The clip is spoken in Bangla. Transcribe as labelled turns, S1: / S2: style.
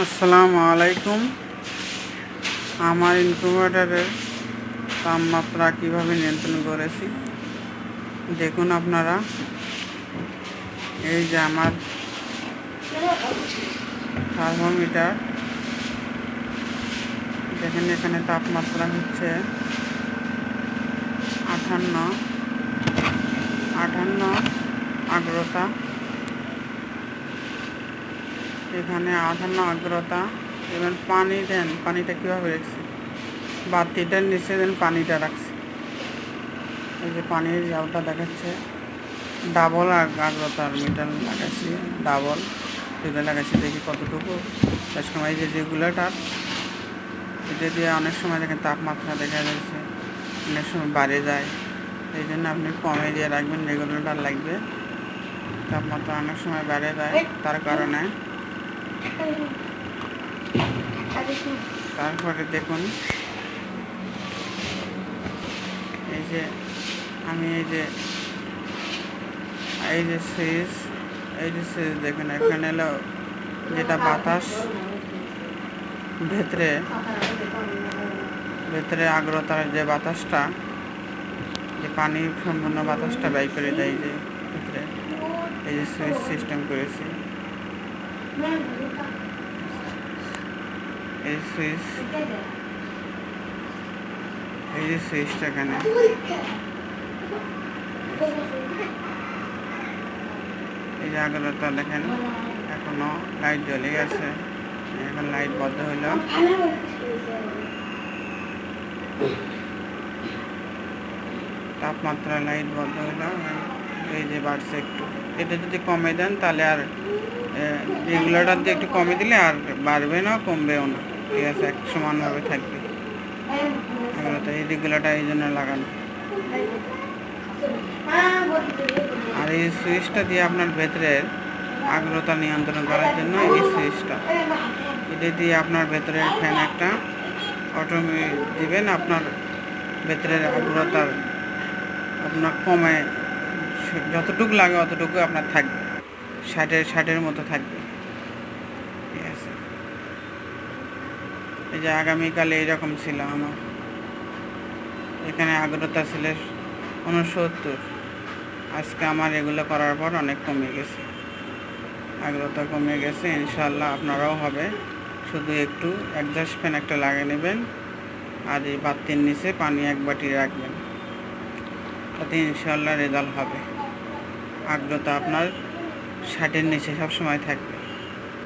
S1: আসসালামু আলাইকুম। আমার ইনকিউবেটারের তাপমাত্রা কীভাবে নিয়ন্ত্রণ করেছি? দেখুন আপনারা। এই যে আমার থার্মোমিটার দেখেন এখানে তাপমাত্রা হচ্ছে আঠান্ন আঠান্ন আর্দ্রতা। এখানে আঠান্ন আর্দ্রতা এবার পানি দেন, পানিটা কীভাবে রাখছি? বাতিটার নিচে দেন, পানিটা রাখছি। এই যে পানির জালটা দেখাচ্ছে, ডাবল আর আর্দ্রতার মিটার লাগাইছি, ডাবল। দুটো লাগাইছি, দেখি কতটুকু। তার সময় যে রেগুলেটার, এটা দিয়ে অনেক সময় দেখেন তাপমাত্রা দেখা যাচ্ছে, অনেক সময় বাড়ে যায়। এই জন্য আপনি কমে দিয়ে রাখবেন, রেগুলেটার লাগবে। তাপমাত্রা অনেক সময় বেড়ে যায়, তার কারণে তারপরে দেখুন। এই যে, আমি এই যে এই যে সুইচ এই যে সুইচ দেখুন, এখানে এলো যেটা বাতাস, ভেতরে ভেতরে আগ্রতার যে বাতাসটা, যে পানি সম্পূর্ণ বাতাসটা ব্যয় করে দেয় যে, ভেতরে, এই যে সুইচ সিস্টেম করেছি। এই সুইচ এই যে সুইচটা এখানে। এই যে আগ্রতা দেখেন, এখনও লাইট জ্বলে আছে এখন লাইট বন্ধ হইল তাপমাত্রা লাইট বন্ধ হইল এই যে বাড়ছে একটু। এটা যদি কমে দেন তাহলে আর রেগুলেটার দিয়ে একটু কমে দিলে আর বাড়বে না, কমবেও না। ঠিক আছে, এক সমানভাবে থাকবে। এগুলো তো এই রেগুলেটার এই জন্য লাগানো। আর এই সুইচটা দিয়ে আপনার ভেতরের আর্দ্রতা নিয়ন্ত্রণ করার জন্য এই সুইচটা। এটা দিয়ে আপনার ভেতরের ফ্যান একটা অটোমেটিক দিবেন, আপনার ভেতরের আর্দ্রতার আপনার কমে, যতটুকু লাগে অতটুকু আপনার থাকবে। ষাটের ষাটের মতো থাকবে। ঠিক আছে। এই যে আগামীকালে এইরকম ছিল আমার। এখানে আগ্রতা ছিল উনসত্তর আজকে আমার এগুলো করার পর অনেক কমে গেছে। আগ্রতা কমে গেছে ইনশাল্লাহ আপনারাও হবে। শুধু একটু অ্যাডজাস্ট ফ্যান একটা লাগিয়ে নেবেন আর এই বাতির নিচে পানি এক বাটি রাখবেন। তাতে ইনশাল্লাহ রেজাল্ট হবে। আগ্রতা আপনার ষাটের নিচে সবসময় থাকবে।